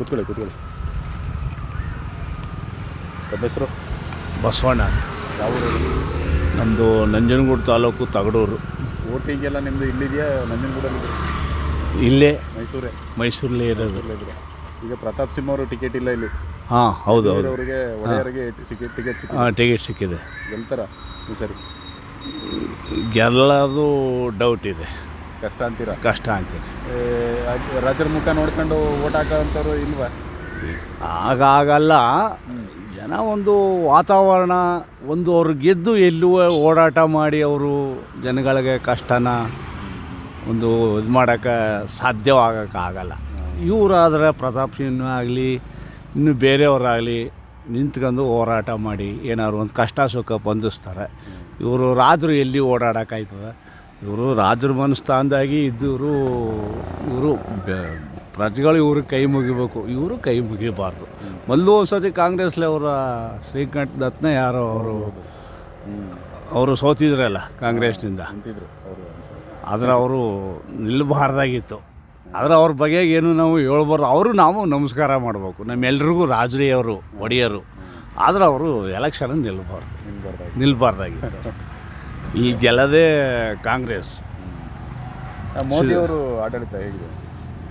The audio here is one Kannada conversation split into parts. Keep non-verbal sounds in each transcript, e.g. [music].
ಕೂತ್ಕೊಳ್ಳಿ ಕೂತ್ಕೊಳ್ಳಿ. ತಮ್ಮ ಹೆಸರು? ಬಸವಣ್ಣ ಯಾವ ನಮ್ಮದು ನಂಜನಗೂಡು ತಾಲೂಕು ತಗಡೂರು. ವೋಟಿಂಗ್ ಎಲ್ಲ ನಿಮ್ಮದು ಇಲ್ಲಿದೆಯಾ ನಂಜನಗೂಡಲ್ಲಿ ಇಲ್ಲೇ. ಮೈಸೂರೇ? ಮೈಸೂರಲ್ಲೇ ಇರೋದು. ಈಗ ಪ್ರತಾಪ್ ಸಿಂಹ ಅವರು ಟಿಕೆಟ್ ಇಲ್ಲ ಇಲ್ಲಿ. ಹಾಂ ಹೌದು ಹೌದು. ಅವರಿಗೆ ಒಡೆಯರಿಗೆ ಟಿಕೆಟ್ ಟಿಕೆಟ್ ಸಿಕ್ಕಿ ಹಾಂ ಟಿಕೆಟ್ ಸಿಕ್ಕಿದೆ. ಗೆಲ್ತಾರ ಈ ಸರಿ. ಗೆಲ್ಲೋದು ಡೌಟ್ ಇದೆ. ಕಷ್ಟ ಅಂತೀರ? ಕಷ್ಟ ಅಂತೀರ. ರಾಜರ ಮುಖ ನೋಡ್ಕೊಂಡು ಓಟ್ ಹಾಕೋಂಥವ್ರು ಇಲ್ವಾ? ಆಗಾಗಲ್ಲ ಜನ ಒಂದು ವಾತಾವರಣ ಒಂದು ಅವ್ರು ಗೆದ್ದು ಎಲ್ಲೂ ಓಡಾಟ ಮಾಡಿ ಅವರು ಜನಗಳಿಗೆ ಕಷ್ಟನ ಒಂದು ಇದು ಮಾಡೋಕ್ಕೆ ಸಾಧ್ಯವಾಗೋಕ್ಕಾಗಲ್ಲ. ಇವರಾದರೆ ಪ್ರತಾಪ್ ಸಿಂಹ ಆಗಲಿ ಇನ್ನು ಬೇರೆಯವರಾಗಲಿ ನಿಂತ್ಕೊಂಡು ಹೋರಾಟ ಮಾಡಿ ಏನಾದ್ರು ಒಂದು ಕಷ್ಟ ಸುಖ ಬಂಧಿಸ್ತಾರೆ. ಇವರು ರಾತ್ರಿ ಎಲ್ಲಿ ಓಡಾಡೋಕ್ಕಾಯ್ತದೆ ಇವರು ರಾಜರ ಮನಸ್ಥಾನದಾಗಿ ಇದ್ದವರು, ಇವರು ಪ್ರಜೆಗಳು ಇವರು ಕೈ ಮುಗಿಬೇಕು. ಇವರು ಕೈ ಮುಗಿಬಾರ್ದು. ಮೊದಲು ಒಂದ್ಸತಿ ಕಾಂಗ್ರೆಸ್ಲಿ ಅವರ ಶ್ರೀಕಂಠ ದತ್ನ ಯಾರೋ ಅವರು ಅವರು ಸೋತಿದ್ರಲ್ಲ ಕಾಂಗ್ರೆಸ್ನಿಂದ. ಆದರೆ ಅವರು ನಿಲ್ಲಬಾರ್ದಾಗಿತ್ತು ಆದರೆ ಅವ್ರ ಬಗ್ಗೆ ಏನು ನಾವು ಹೇಳ್ಬಾರ್ದು. ಅವರು ನಾವು ನಮಸ್ಕಾರ ಮಾಡಬೇಕು. ನಮ್ಮೆಲ್ರಿಗೂ ರಾಜರಿಯವರು, ಒಡೆಯರು. ಆದರೆ ಅವರು ಎಲೆಕ್ಷನ್ ನಿಲ್ಲಬಾರ್ದು ನಿಲ್ಬಾರ್ದಾಗಿ ಇಲ್ಲಿ ಗೆಲ್ಲದೆ ಕಾಂಗ್ರೆಸ್. ಮೋದಿ ಅವರು ಆಡಳಿತ ಹೇಗಿದೆ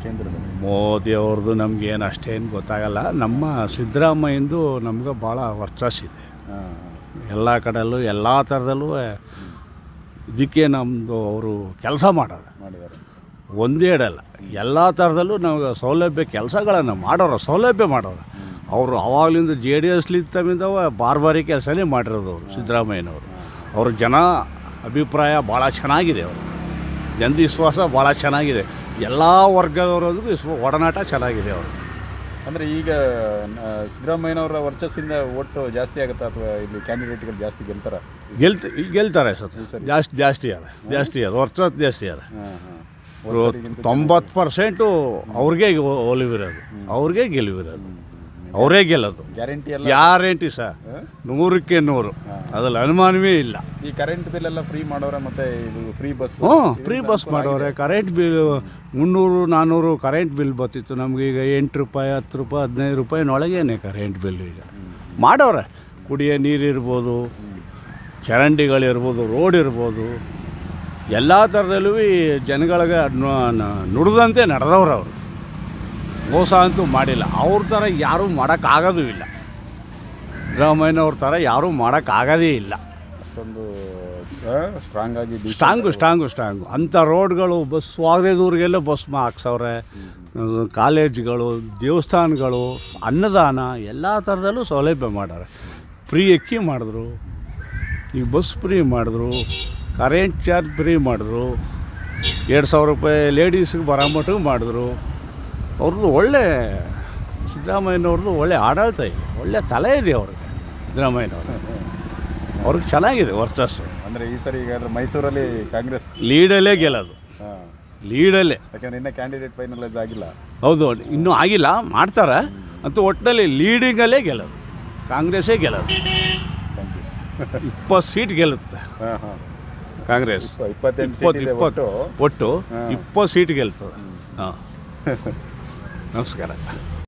ಕೇಂದ್ರದಲ್ಲಿ? ಮೋದಿ ಅವ್ರದ್ದು ನಮಗೇನು ಅಷ್ಟೇನು ಗೊತ್ತಾಗಲ್ಲ. ನಮ್ಮ ಸಿದ್ದರಾಮಯ್ಯಂದು ನಮ್ಗೆ ಭಾಳ ವರ್ಚಸ್ಸಿದೆ ಎಲ್ಲ ಕಡೆಯಲ್ಲೂ ಎಲ್ಲ ಥರದಲ್ಲೂ ಇದಕ್ಕೆ ನಮ್ಮದು ಅವರು ಕೆಲಸ ಮಾಡೋರು ಮಾಡಿದ್ದಾರೆ. ಒಂದೇ ಇಡಲ್ಲ ಎಲ್ಲ ಥರದಲ್ಲೂ ನಮಗೆ ಸೌಲಭ್ಯ ಕೆಲಸಗಳನ್ನು ಮಾಡೋರು ಸೌಲಭ್ಯ ಮಾಡೋರು. ಅವರು ಅವಾಗಲಿಂದ ಜೆ ಡಿ ಎಸ್ಲಿಂದ ಬಾರ್ಬಾರಿ ಕೆಲಸನೇ ಮಾಡಿರೋದು ಅವರು ಸಿದ್ದರಾಮಯ್ಯನವರು. ಅವ್ರ ಜನ ಅಭಿಪ್ರಾಯ ಭಾಳ ಚೆನ್ನಾಗಿದೆ ಅವರು. ಜನ ವಿಶ್ವಾಸ ಭಾಳ ಚೆನ್ನಾಗಿದೆ. ಎಲ್ಲ ವರ್ಗದವ್ರಿಗೂ ವಿಶ್ವ ಒಡನಾಟ ಚೆನ್ನಾಗಿದೆ ಅವರು. ಅಂದರೆ ಈಗ ಸಿದ್ದರಾಮಯ್ಯನವರ ವರ್ಚಸ್ಸಿಂದ ಒಟ್ಟು ಜಾಸ್ತಿ ಆಗುತ್ತಾ ಅಥವಾ ಇಲ್ಲಿ ಕ್ಯಾಂಡಿಡೇಟ್ಗಳು ಜಾಸ್ತಿ ಗೆಲ್ತಾರ? ಗೆಲ್ತ ಗೆಲ್ತಾರೆ ಸರ್. ಜಾಸ್ತಿ ಜಾಸ್ತಿ ಅದ ಜಾಸ್ತಿ ಅದ ವರ್ಚಸ್ ಜಾಸ್ತಿ ಅದ ತೊಂಬತ್ತು ಪರ್ಸೆಂಟು ಅವ್ರಿಗೆ ಒಲಿವಿರೋದು. ಅವ್ರಿಗೆ ಗೆಲುವಿರೋದು. ಅವರೇ ಗೆಲ್ಲೋದು. Guarantee guarantee sir. ನೂರಕ್ಕೆ ನೂರು. ಅದ್ರಲ್ಲಿ ಅನುಮಾನವೇ ಇಲ್ಲ. ಈ ಕರೆಂಟ್ ಬಿಲ್ ಎಲ್ಲ ಫ್ರೀ ಮಾಡೋರೆ ಮತ್ತೆ ಇದು ಫ್ರೀ ಬಸ್ ಹ್ಞೂ ಫ್ರೀ ಬಸ್ ಮಾಡೋರೆ. ಕರೆಂಟ್ ಬಿಲ್ ಮುನ್ನೂರು ನಾನ್ನೂರು ಕರೆಂಟ್ ಬಿಲ್ ಬರ್ತಿತ್ತು. ನಮ್ಗೆ ಈಗ ಎಂಟು ರೂಪಾಯಿ ಹತ್ತು ರೂಪಾಯಿ ಹದಿನೈದು ರೂಪಾಯಿನೊಳಗೇನೆ ಕರೆಂಟ್ ಬಿಲ್ ಈಗ. ಮಾಡೋರೆ. ಕುಡಿಯೋ ನೀರು ಇರ್ಬೋದು ಚರಂಡಿಗಳಿರ್ಬೋದು ರೋಡ್ ಇರ್ಬೋದು. ಎಲ್ಲ ಥರದಲ್ಲೂ ಈ ಜನಗಳಿಗೆ ನುಡಿದಂತೆ ನಡೆದವ್ರು ಅವರು ಮೋಸ ಅಂತೂ ಮಾಡಿಲ್ಲ. ಅವ್ರ ಥರ ಯಾರೂ ಮಾಡೋಕ್ಕಾಗೋದೂ ಇಲ್ಲ. ಸಿದ್ದರಾಮಯ್ಯನವ್ರ ಥರ ಯಾರೂ ಮಾಡೋಕ್ಕಾಗೋದೇ ಇಲ್ಲ. ಅಷ್ಟೊಂದು ಸ್ಟ್ರಾಂಗ್ ಆಗಿ ಸ್ಟ್ರಾಂಗು ಸ್ಟ್ರಾಂಗು ಸ್ಟ್ರಾಂಗು ಅಂಥ ರೋಡ್ಗಳು ಬಸ್ ವಾಗದೇದೂರಿಗೆಲ್ಲ ಬಸ್ ಹಾಕ್ಸವ್ರೆ. ಕಾಲೇಜ್ಗಳು ದೇವಸ್ಥಾನಗಳು ಅನ್ನದಾನ ಎಲ್ಲ ಥರದಲ್ಲೂ ಸೌಲಭ್ಯ ಮಾಡಾರೆ ಫ್ರೀ ಅಕ್ಕಿ ಮಾಡಿದ್ರು. ಈಗ ಬಸ್ ಫ್ರೀ ಮಾಡಿದ್ರು. ಕರೆಂಟ್ ಚಾರ್ಜ್ ಫ್ರೀ ಮಾಡಿದ್ರು. ಎರಡು ಸಾವಿರ ರೂಪಾಯಿ ಲೇಡೀಸ್ಗೆ ಬರೋ ಮಟ್ಟಿಗೆ ಮಾಡಿದ್ರು. ಅವ್ರದ್ದು ಒಳ್ಳೆ ಸಿದ್ದರಾಮಯ್ಯನವ್ರದ್ದು ಒಳ್ಳೆ ಆಡಳಿತ ಇದೆ. ಒಳ್ಳೆ ತಲೆ ಇದೆ ಅವ್ರಿಗೆ. ಸಿದ್ದರಾಮಯ್ಯನವ್ರು ಅವ್ರಿಗೆ ಚೆನ್ನಾಗಿದೆ ವರ್ಚಸ್ಸು. ಅಂದ್ರೆ ಈ ಸರಿ ಈಗ ಮೈಸೂರಲ್ಲಿ ಕಾಂಗ್ರೆಸ್ ಲೀಡಲ್ಲೇ ಗೆಲ್ಲೋದು. ಲೀಡಲ್ಲೇ. ಯಾಕಂದ್ರೆ ಇನ್ನೂ ಕ್ಯಾಂಡಿಡೇಟ್ ಫೈನಲೈಸ್ ಆಗಿಲ್ಲ. ಹೌದು ಇನ್ನೂ ಆಗಿಲ್ಲ ಮಾಡ್ತಾರೆ. ಅಂತೂ ಒಟ್ಟಿನಲ್ಲಿ ಲೀಡಿಂಗಲ್ಲೇ ಗೆಲ್ಲೋದು. ಕಾಂಗ್ರೆಸ್ಸೇ ಗೆಲ್ಲೋದು. ಇಪ್ಪತ್ತು ಸೀಟ್ ಗೆಲ್ಲುತ್ತೆ. ಹಾಂ ಹಾಂ. ಕಾಂಗ್ರೆಸ್. ಇಪ್ಪತ್ತೆಂಟು ಇಪ್ಪತ್ತು ಒಟ್ಟು. ಇಪ್ಪತ್ತು ಸೀಟ್ ಗೆಲ್ತದೆ. ಹಾಂ. [laughs] ನಮಸ್ಕಾರ.